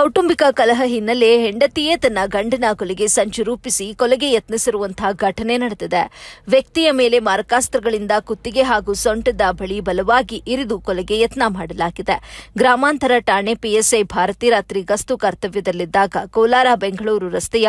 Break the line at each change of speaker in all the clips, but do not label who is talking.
ಕೌಟುಂಬಿಕ ಕಲಹ ಹಿನ್ನೆಲೆ ಹೆಂಡತಿಯೇ ತನ್ನ ಗಂಡನ ಕೊಲೆಗೆ ಸಂಚು ರೂಪಿಸಿ ಕೊಲೆಗೆ ಯತ್ನಿಸಿರುವಂತಹ ಘಟನೆ ನಡೆದಿದೆ. ವ್ಯಕ್ತಿಯ ಮೇಲೆ ಮಾರಕಾಸ್ತ್ರಗಳಿಂದ ಕುತ್ತಿಗೆ ಹಾಗೂ ಸೊಂಟದ ಬಳಿ ಬಲವಾಗಿ ಇರಿದು ಕೊಲೆಗೆ ಯತ್ನ ಮಾಡಲಾಗಿದೆ. ಗ್ರಾಮಾಂತರ ಠಾಣೆ ಪಿಎಸ್ಐ ಭಾರತಿ ರಾತ್ರಿ ಗಸ್ತು ಕರ್ತವ್ಯದಲ್ಲಿದ್ದಾಗ ಕೋಲಾರ ಬೆಂಗಳೂರು ರಸ್ತೆಯ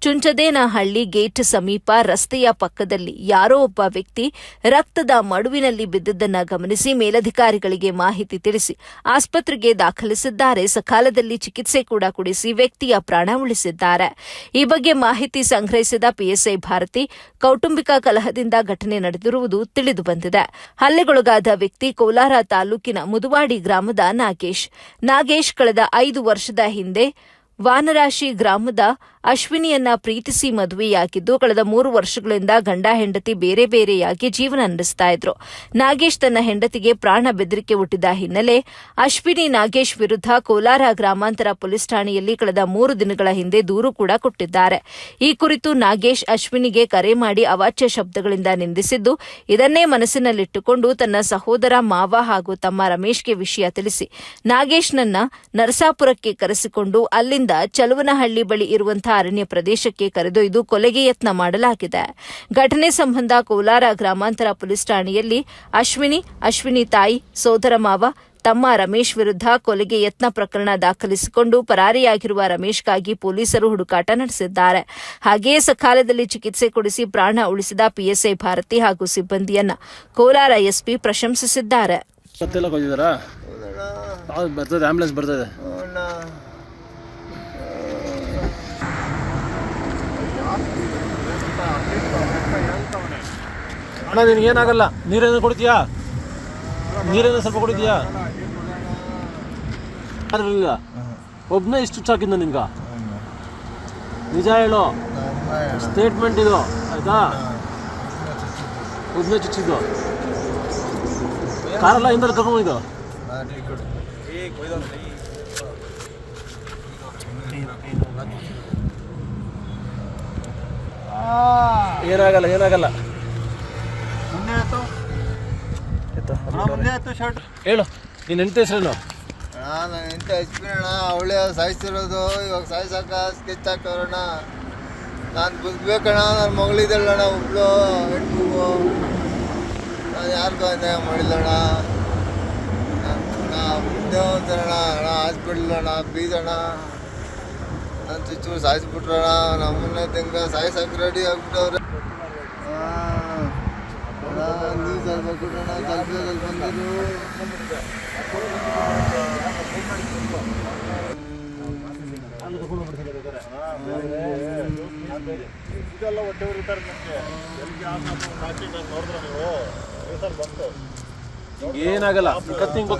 ಚುಂಚದೇನಹಳ್ಳಿ ಗೇಟ್ ಸಮೀಪ ರಸ್ತೆಯ ಪಕ್ಕದಲ್ಲಿ ಯಾರೋ ಒಬ್ಬ ವ್ಯಕ್ತಿ ರಕ್ತದ ಮಡುವಿನಲ್ಲಿ ಬಿದ್ದಿದ್ದನ್ನ ಗಮನಿಸಿ ಮೇಲಧಿಕಾರಿಗಳಿಗೆ ಮಾಹಿತಿ ತಿಳಿಸಿ ಆಸ್ಪತ್ರೆಗೆ ದಾಖಲಿಸಿದ್ದಾರೆ. ಸಕಾಲದಲ್ಲಿ ಚಿಕಿತ್ಸೆ ಕೂಡ ಕೊಡಿಸಿ ವ್ಯಕ್ತಿಯ ಪ್ರಾಣ ಉಳಿಸಿದ್ದಾರೆ. ಈ ಬಗ್ಗೆ ಮಾಹಿತಿ ಸಂಗ್ರಹಿಸಿದ ಪಿಎಸ್ಐ ಭಾರತಿ, ಕೌಟುಂಬಿಕ ಕಲಹದಿಂದ ಘಟನೆ ನಡೆದಿರುವುದು ತಿಳಿದು ಬಂದಿದೆ. ಹಲ್ಲೆಗೊಳಗಾದ ವ್ಯಕ್ತಿ ಕೋಲಾರ ತಾಲೂಕಿನ ಮುದುವಾಡಿ ಗ್ರಾಮದ ನಾಗೇಶ್. ನಾಗೇಶ್ ಕಳೆದ ಐದು ವರ್ಷದ ಹಿಂದೆ ವಾನರಾಶಿ ಗ್ರಾಮದ ಅಶ್ವಿನಿಯನ್ನ ಪ್ರೀತಿಸಿ ಮದುವೆಯಾಗಿದ್ದು, ಕಳೆದ ಮೂರು ವರ್ಷಗಳಿಂದ ಗಂಡ ಹೆಂಡತಿ ಬೇರೆ ಬೇರೆಯಾಗಿ ಜೀವನ ನಡೆಸ್ತಾ ಇದ್ರು. ನಾಗೇಶ್ ತನ್ನ ಹೆಂಡತಿಗೆ ಪ್ರಾಣ ಬೆದರಿಕೆ ಹುಟ್ಟಿದ ಹಿನ್ನೆಲೆ ಅಶ್ವಿನಿ ನಾಗೇಶ್ ವಿರುದ್ಧ ಕೋಲಾರ ಗ್ರಾಮಾಂತರ ಪೊಲೀಸ್ ಠಾಣೆಯಲ್ಲಿ ಕಳೆದ ಮೂರು ದಿನಗಳ ಹಿಂದೆ ದೂರು ಕೂಡ ಕೊಟ್ಟಿದ್ದಾರೆ. ಈ ಕುರಿತು ನಾಗೇಶ್ ಅಶ್ವಿನಿಗೆ ಕರೆ ಮಾಡಿ ಅವಾಚ್ಯ ಶಬ್ದಗಳಿಂದ ನಿಂದಿಸಿದ್ದು, ಇದನ್ನೇ ಮನಸ್ಸಿನಲ್ಲಿಟ್ಟುಕೊಂಡು ತನ್ನ ಸಹೋದರ ಮಾವ ಹಾಗೂ ತಮ್ಮ ರಮೇಶ್ಗೆ ವಿಷಯ ತಿಳಿಸಿ. ನಾಗೇಶ್ನನ್ನ ನರಸಾಪುರಕ್ಕೆ ಕರೆಸಿಕೊಂಡು ಅಲ್ಲಿಂದ ಚಲುವನಹಳ್ಳಿ ಬಳಿ ಇರುವಂತಹ ಅರಣ್ಯ ಪ್ರದೇಶಕ್ಕೆ ಕರೆದೊಯ್ದು ಕೊಲೆಗೆ ಯತ್ನ ಮಾಡಲಾಗಿದೆ. ಘಟನೆ ಸಂಬಂಧ ಕೋಲಾರ ಗ್ರಾಮಾಂತರ ಪೊಲೀಸ್ ಠಾಣೆಯಲ್ಲಿ ಅಶ್ವಿನಿ ಅಶ್ವಿನಿ ತಾಯಿ ಸೋದರ ಮಾವ ತಮ್ಮ ರಮೇಶ್ ವಿರುದ್ಧ ಕೊಲೆಗೆ ಯತ್ನ ಪ್ರಕರಣ ದಾಖಲಿಸಿಕೊಂಡು ಪರಾರಿಯಾಗಿರುವ ರಮೇಶ್ಗಾಗಿ ಪೊಲೀಸರು ಹುಡುಕಾಟ ನಡೆಸಿದ್ದಾರೆ. ಹಾಗೆಯೇ ಸಕಾಲದಲ್ಲಿ ಚಿಕಿತ್ಸೆ ಕೊಡಿಸಿ ಪ್ರಾಣ ಉಳಿಸಿದ ಪಿಎಸ್ಐ ಭಾರತಿ ಹಾಗೂ ಸಿಬ್ಬಂದಿಯನ್ನ ಕೋಲಾರ ಎಸ್ಪಿ ಪ್ರಶಂಸಿಸಿದ್ದಾರೆ.
ಅಣ್ಣ, ನಿನಗೆ ಏನಾಗಲ್ಲ? ನೀರೇನು ಕೊಡ್ತೀಯಾ? ನೀರೇನು ಸ್ವಲ್ಪ ಕೊಡಿದ್ಯಾ ಒಬ್ನೇ ಒಬ್ಬನೇ ಇಷ್ಟು ಸಾಕಿದ್ದ ನಿಮ್ಗ ನಿಜ ಹೇಳು. ಸ್ಟೇಟ್ಮೆಂಟ್ ಇದು, ಆಯ್ತಾ? ಒಬ್ಬನೇ ಚುಚ್ಚಿದ್ದು. ಕಾರಲ್ಲ ಹಿಂದೆ ತಗೊಂಡಿದ್ದು ಏನಾಗಲ್ಲ ಏನಾಗಲ್ಲ
ಮುಂದೆ ಆಯ್ತು
ಆಯ್ತಾ?
ಮುಂದೆ ಆಯ್ತು ಶರ್ಟ್
ಹೇಳು ನೀನು ಹೆಂಡತಿ ಹೆಸರೇನು?
ನಾನು ಎಂತ ಅಣ್ಣ ಅವಳೇ ಸಾಯಿಸಿರೋದು ಇವಾಗ ಸಾಯಿಸಾಕ ಸ್ಕೆಚ್ ಹಾಕೋರಣ ನಾನು ಬದುಕ್ಬೇಕಣ್ಣ ನನ್ನ ಮಗಳಿದ್ದಳ್ಳಣ್ಣ ಒಬ್ಳು ಹೆಣ್ಣು ನಾನು ಯಾರಿಗೂ ಅನ್ಯಾಯ ಮಾಡಿಲ್ಲಣ್ಣ. ನಾ ಮುಂದೆ ಹೋಗ್ತಾರಣ ಅಣ್ಣ ಹಾಸ್ಪಿಟ್ಲ್ ಅಣ್ಣ ಪ್ಲೀಸ್ ಅಣ್ಣ ನನ್ನ ಚುಚ್ಚು ಸಾಯಿಸ್ಬಿಟ್ರಣ ನಮ್ಮನ್ನ ತೆಂಗ ಸಾಯಿಸಕ್ಕೆ ರೆಡಿ ಆಗ್ಬಿಟ್ಟವ್ರೆ ಇದೆಲ್ಲ ಹೊಟ್ಟೆ ಉರಿತಾರೆ ನನಗೆ ಎಲ್ಲಿಗೆ ನೋಡಿದ್ರೆ ನೀವು ಬಂತು
ಏನಾಗಲ್ಲ ಕತ್ತಿ ಹಿಂಗ್